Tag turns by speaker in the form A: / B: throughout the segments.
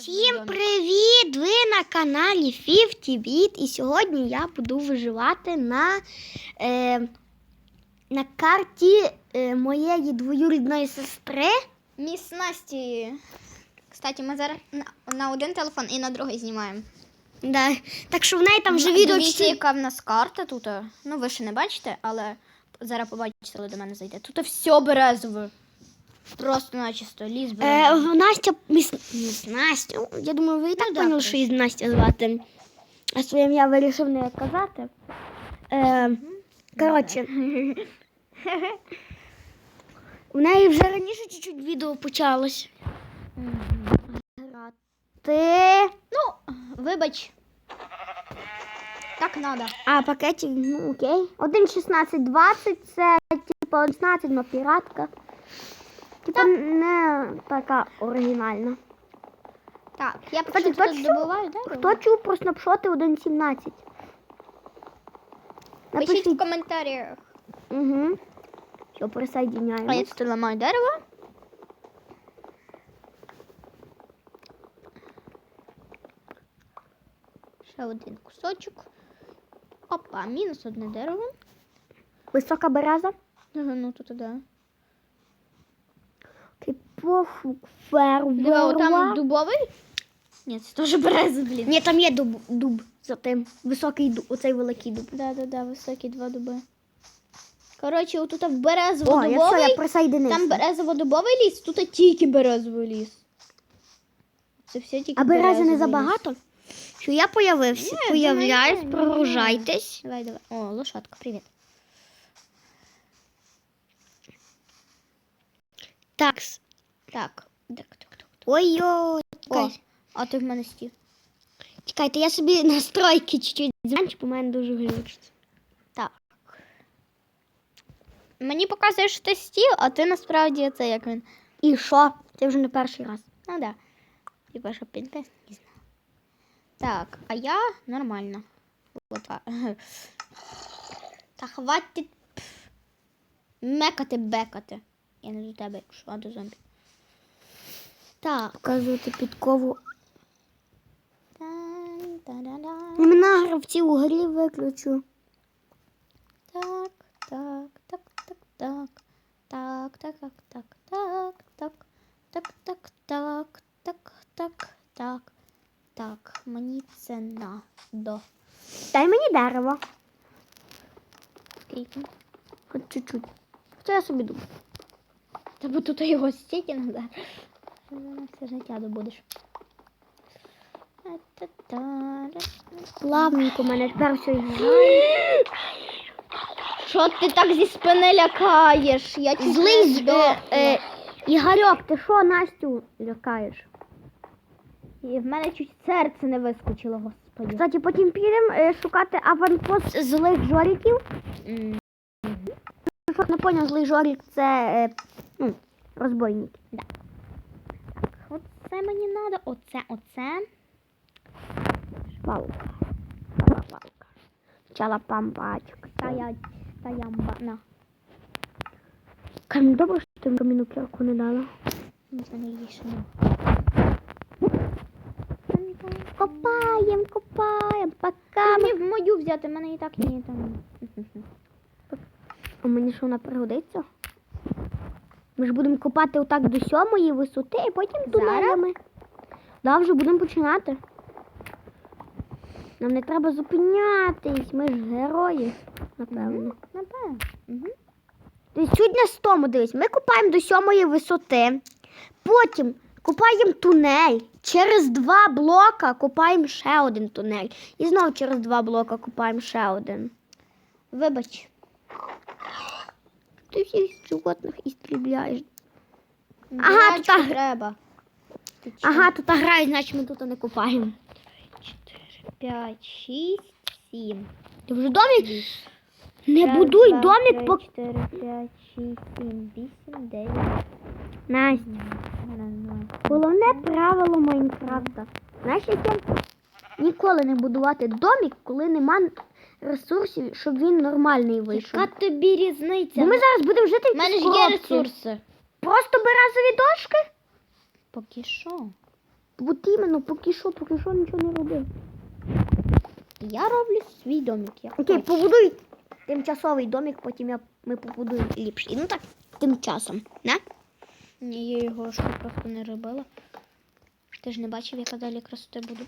A: Всім привіт! Ви на каналі 50 Bit і сьогодні я буду виживати на, е, на карті е, моєї двоюрідної сестри.
B: Міс Насті. Кстати, ми зараз на, на один телефон і на другий знімаємо.
A: Да. Так що в неї там вже відео
B: Дивіться, яка в нас карта тут. Ну, ви ще не бачите, але зараз побачите, коли до мене зайде. Тут все березове. Просто начисто ліс
A: Е. Настя, міс, міс Настя, я думаю, ви і так поняли, що її Настя звати. А своїм я вирішив не казати. Е, коротше, у неї вже раніше чуть-чуть відео почалось. Грати.
B: Ну, вибач. Так надо.
A: А, пакетів, ну окей. 1.16.20 це типу 11, но піратка. Типа не така оригінальна.
B: Так, я
A: хто
B: тут
A: чув?
B: добуваю, да?
A: Хто чув про снапшоти 1.17?
B: Пишіть в
A: Напишіть.
B: коментарях.
A: Угу. Що
B: А я
A: присоединяємо.
B: тут ламаю дерево. Ще один кусочок. Опа, мінус одне дерево.
A: Висока береза.
B: Ага, Ну тут да.
A: Кипофу
B: Диви, там дубовий? Ні, це теж береза, блін.
A: Ні, там є дуб, дуб за тим. Високий дуб, оцей великий дуб.
B: Да, да, да, високі два дуби. Коротше, отут в
A: О, я все, я присоединився.
B: Там березово-дубовий ліс, тут тільки березовий ліс. Це все тільки
A: А берези не
B: березовий ліс.
A: забагато? Що я появився,
B: Ні,
A: появляюсь,
B: не-
A: прогружайтесь.
B: Давай, давай. О, лошадка, привіт.
A: Так.
B: Так, так, так, так.
A: Ой-ой,
B: О, а ти в мене стів.
A: Чекайте, я собі настройки чуть-чуть зменшу, бо в мене дуже глючить.
B: Так. Мені показує, що ти стів, а ти насправді це як він.
A: І що? Це вже не перший раз.
B: Ну да. Типа, щоб підпис не знав. Так, а я нормально. Так. Та хватить мекати бекати. Я не до тебе, якщо, а до зомбі. Так.
A: Показувати підкову. Імена гравців у грі виключу.
B: Так, так, так, так, так. Так, так, так, так, так, так, так, так, так, так, так, так, так. Мені це надо.
A: Дай мені дерево.
B: Скільки?
A: Хоч чуть-чуть. Це я собі думаю.
B: Та бо тут його стільки надо. Все життя добудеш.
A: Плавненько мене тепер все грає.
B: Що ти так зі спини лякаєш? Я
A: Злий з- е, е, Ігорьок, ти що Настю лякаєш?
B: І в мене чуть серце не вискочило, господи.
A: Кстати, потім підемо е, шукати аванпост злих жоріків.
B: М,
A: Що не поняв, злий жорік це е, ну, розбойник.
B: Оце мені треба, оце, оце.
A: Палка. Палка. Чала пампачка.
B: Та я, та я мба, на.
A: Камінь, добре, що ти каміну кірку не дала.
B: Можна не її не.
A: Копаєм, копаєм, пока. Ми-
B: міг мою взяти, в мене і так ні там.
A: А мені що вона пригодиться? Ми ж будемо копати отак до сьомої висоти і потім тунелями. Да, вже будемо починати. Нам не треба зупинятись, ми ж герої, напевно.
B: Напевно. Угу.
A: Тобто суть на тому, дивись, ми копаємо до сьомої висоти, потім копаємо тунель. Через два блока копаємо ще один тунель. І знову через два блока копаємо ще один.
B: Вибач.
A: Ти всіх животних істрібляєш.
B: Ага,
A: Ага,
B: тут
A: так.
B: треба.
A: Ага, тут грають, значить ми тут не копаємо.
B: 5, 6, 7.
A: Ти вже домик? Не будуй домик, поки.
B: 4, 5, 6, 7, 8, 9.
A: Настя, головне правило Майнкрафта. Знаєш, яке? Ніколи не будувати домик, коли нема ресурсів, щоб він нормальний вийшов.
B: Яка тобі різниця?
A: Бо ми зараз будемо жити в
B: У мене ж є ресурси.
A: Просто березові дошки.
B: Поки що.
A: От іменно, поки що, поки що нічого не робив.
B: Я роблю свій домик. Я
A: Окей,
B: хочу.
A: побудуй тимчасовий домик, потім я, ми побудуємо ліпший. Ну так, тим часом. Не?
B: Ні, я його ж просто не робила. Ти ж не бачив, яка далі красоти буде.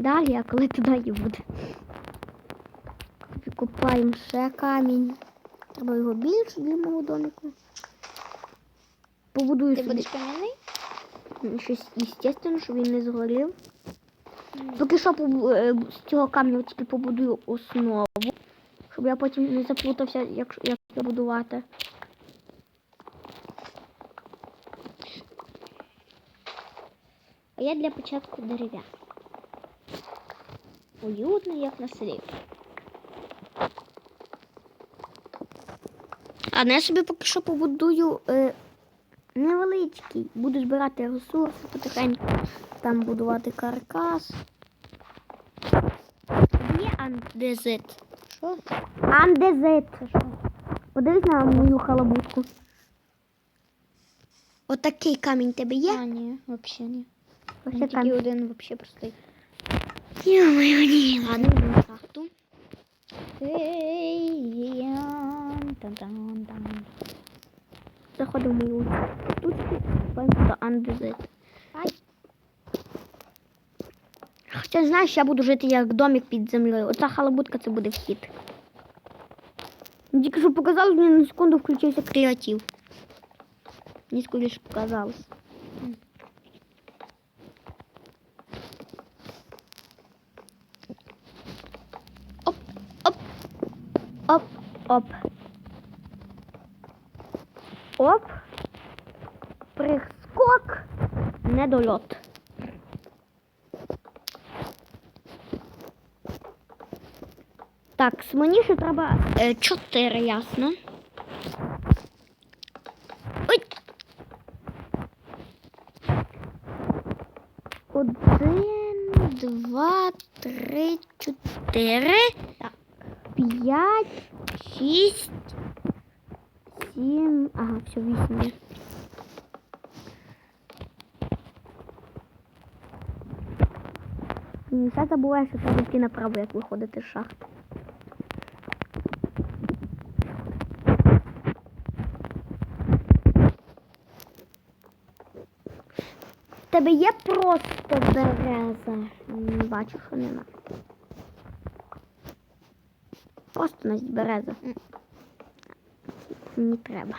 A: Далі, а коли туди і буде. Купаємо ще камінь. Треба його більше для мого домику. Побудую
B: Ти
A: собі
B: будеш кам'яний?
A: щось естественно, щоб він не згорів. Поки що е, з цього камня тільки побудую основу, щоб я потім не заплутався, як, як це будувати.
B: А я для початку дерев'я. Уютно, як на селі.
A: А не собі поки що побудую е, невеличкий. Буду збирати ресурси потихеньку, там будувати каркас. Є андезит.
B: Що?
A: Андезит. Це що? Подивись на мою халабутку. Отакий камінь тебе є?
B: А, ні, взагалі ні. Тільки
A: камінь.
B: один взагалі простий.
A: Йо-моє, ні. Ладно, йдемо в шахту.
B: Тан-тан-тан.
A: Заходимо в мою штучку, купаємо до андезит.
B: Ай.
A: Хоча знаєш, я буду жити як домик під землею. Оця халабутка це буде вхід. Тільки що показалось, мені на секунду включився креатив. Мені скоріше показалось. Оп, оп. Прискок. Недольот. Так, мені ще треба е, чотири, ясно. Ой. Один, два, три, чотири.
B: Так.
A: П'ять, шість, сім. Ага, все, вісім. Ні, Все забуваю, що треба йти направо, як виходити з шахти. Тебе є просто береза. Не бачу, що нема. Просто у нас береза. Не треба.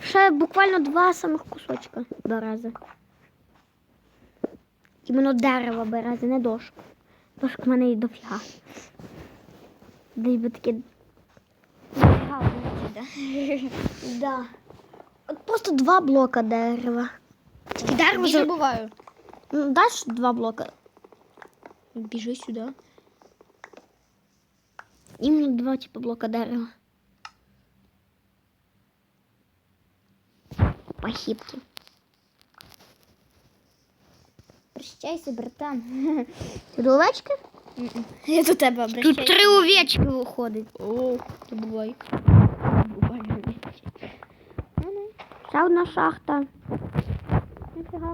A: Ще буквально два самих кусочка берези. Іменно дерева берези, не дошку. Дошка в мене і дофіга. Десь би таке. Дофіга вийде. Да. От просто два блока дерева. Тільки дерево
B: Не
A: за...
B: забуваю.
A: Ну, Даш два блока.
B: Біжи сюди.
A: Іменно два типу блока дерева. Похибки.
B: Прощайся, братан.
A: Ти до овечки?
B: Я до тебе.
A: Тут три овечки виходить.
B: О, то бувай. Бувай.
A: Ще одна шахта.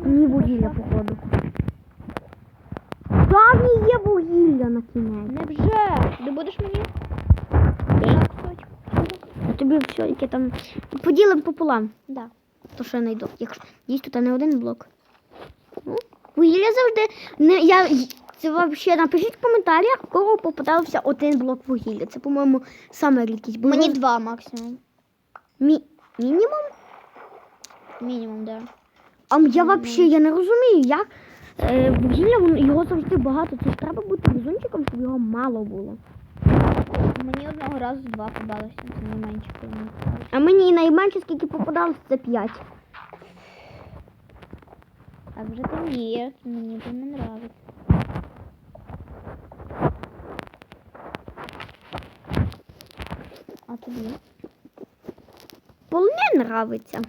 A: Ні вугілля, походу. Там і є вугілля на кінець.
B: Невже? Ти будеш мені?
A: А тобі все, яке там. Поділимо пополам.
B: Да.
A: То що я знайду. Якщо є тут не один блок. Ну, вугілля завжди. Не, я, це взагалі напишіть в коментарях, в кого попадався один блок вугілля. Це, по-моєму, саме рідкість. Бо
B: Мені два максимум.
A: Мі... мінімум.
B: Мінімум, да.
A: А я взагалі я не розумію, як е, вугілля його завжди багато. Це ж треба бути везунчиком, щоб його мало було.
B: Мені одного разу два подалося, це найменше.
A: А мені найменше скільки попадалось, це 5.
B: Так вже темніє, мені це не нравиться. А тобі?
A: Вполне нравиться.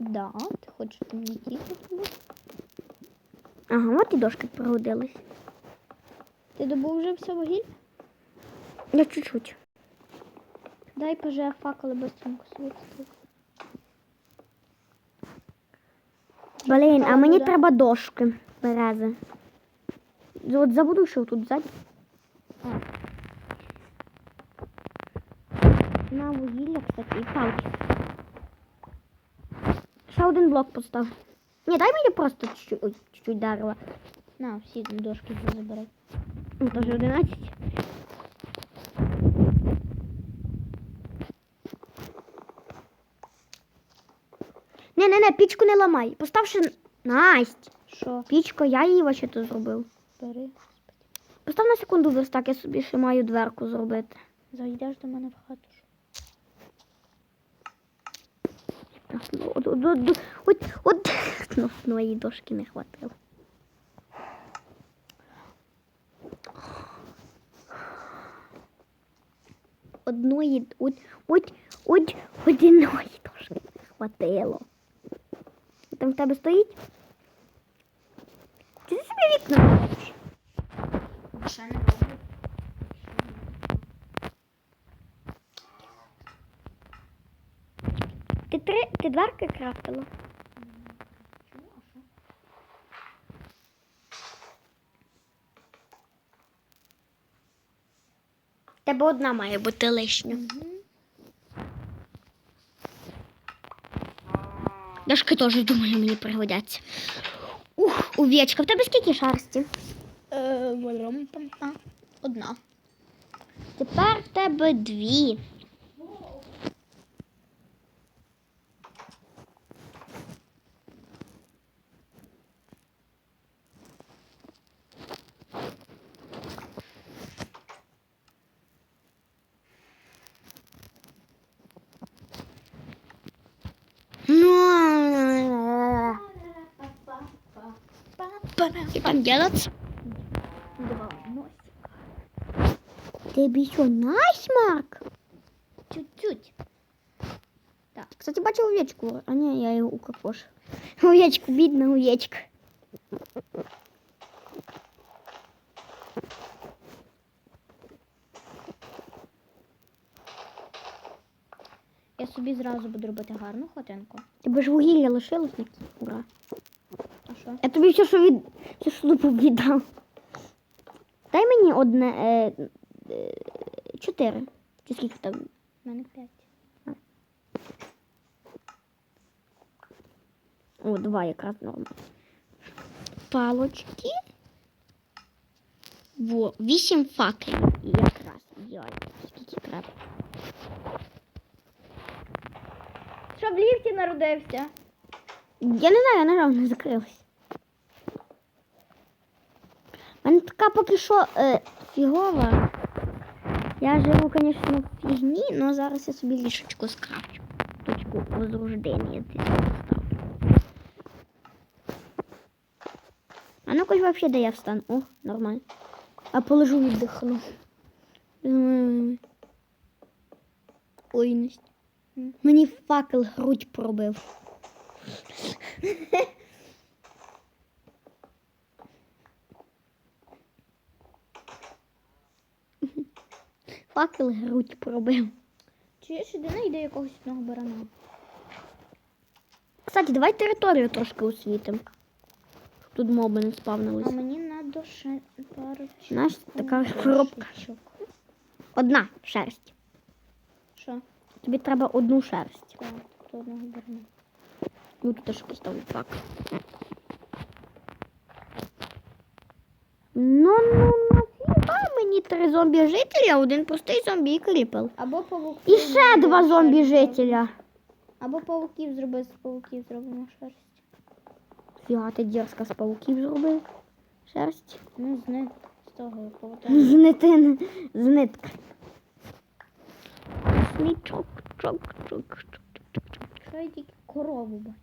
B: Да, ти хочеш темноті тобі?
A: Ага, от і дошки пригодились.
B: Ти добув вже все вугілля?
A: Я чуть-чуть.
B: Дай пожар факели быстренько собі.
A: Блін, а мені треба дошки берези. От забуду, що тут ззаді. На вугілля, кстати, і палки. Ще один блок постав. Ні, дай мені просто чуть-чуть, дерева.
B: На, всі дошки забирай.
A: Ну, теж 11. Не, не, не, пічку не ламай. Поставши Насть.
B: Що?
A: Пічко, я її вообще то зробив.
B: Бери.
A: Постав на секунду верстак, я собі ще маю дверку зробити.
B: Зайдеш до мене в хату.
A: От, от, от, от, от, от. Ну, моєї дошки не хватило. Одної, от, от, от, одної дошки не хватило. Там в тебе стоїть? Чи ти собі вікна робиш?
B: Ще не роблю.
A: Три, ти дверки крафтила? Тебе одна має бути лишня. Дошки теж, думаю, мені пригодяться. Ух, овечка, в тебе скільки шерсті?
B: Е, Одна.
A: Тепер в тебе дві. Ну, Что там делать?
B: Два. Нось.
A: Тебе що, насмарк?
B: Чуть-чуть.
A: Кстати, бачив овечку, а ні, я його укокошив. Овечку, бідна овечка.
B: Я собі зразу буду робити гарну хатинку.
A: Тебе ж вугілля лишилось на. Ура.
B: Що?
A: Я тобі все, що від... все, що віддав. Дай мені одне. Е... е, Чотири. Чи скільки там?
B: У мене п'ять.
A: О, два якраз норма. Палочки. Во, вісім факелів. Якраз. Ідеально. Скільки треба.
B: Що в ліфті народився?
A: Я не знаю, я нажав, не закрилась. У мене така поки що е, фігова. Я живу, звісно, в фігні, але зараз я собі лішечку скрафчу. Точку возрождення десь поставлю. А ну-ка взагалі де я встану. О, нормально. А полежу віддихну. Ой, Настя. Мені факел грудь пробив. Факел грудь пробив.
B: Чи я сюди знайду якогось одного барана?
A: Кстати, давай територію трошки освітимо. Тут моби не
B: А мені надо ще пару.
A: Знаєш, така коробка. Одна шерсть.
B: Що?
A: Тобі треба одну шерсть.
B: Так, тут одного барана.
A: Ну тут теж поставлю факел. Ну, мені три зомбі жителя, один простий зомбі і кріпел.
B: Або павуків.
A: І ще два зомбі-жителя.
B: Або павуків зроби з павуків зробимо шерсть.
A: Фіга, ти дерзка з пауків зробив. Шерсть.
B: Ну, з з того повода.
A: З нитини, з нитки. Снічок, чок, чок, чок.
B: Що я тільки корову бачу.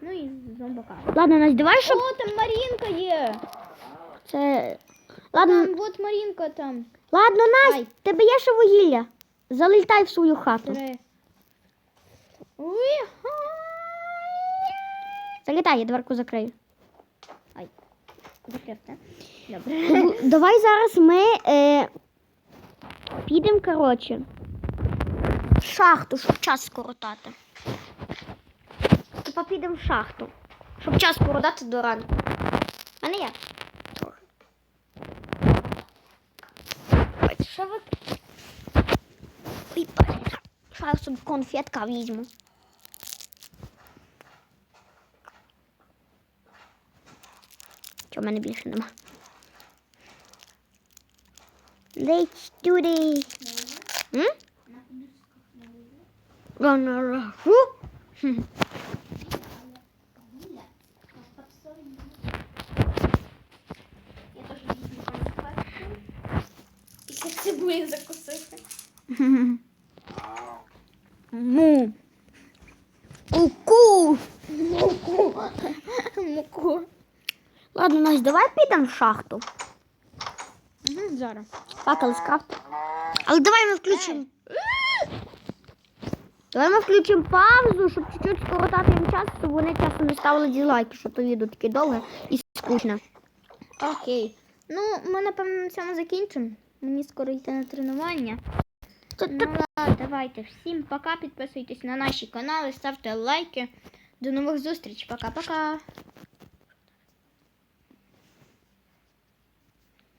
B: Ну і зомбака.
A: Ладно, Настя, давай, щоб
B: О, там Марінка є!
A: це. Ладно,
B: Там, от Марінка там.
A: ладно, Настя,
B: Ай.
A: тебе є ще вугілля. Залітай в свою хату.
B: Три. Уй,
A: Залітай, я дверку закрию.
B: Закрив, так? Добре.
A: Давай зараз ми е, підемо, коротше. в шахту, щоб час скоротати. Типа підемо в шахту. Щоб час скоротати до ранку. А не я. Трохи. Ой, що ви? Ой, блін. Що я собі конфетка візьму. Чого в мене більше нема? Let's do this. М? Я не раху. Хм.
B: Після цибулі закусити.
A: Му. Уку.
B: Муку. Муку.
A: Ладно, Настя, давай підемо в шахту.
B: Угу, зараз.
A: Факел скрафт. Але давай ми включимо. Давай ми включимо паузу, щоб чуть-чуть скоротати їм час, щоб вони часом не ставили дізлайки, що то відео таке довге і скучне.
B: Окей. Ну, ми, напевно, на цьому закінчимо. Мені скоро йти на тренування. Ну, ладно, давайте. Всім пока. Підписуйтесь на наші канали, ставте лайки. До нових зустріч. Пока-пока.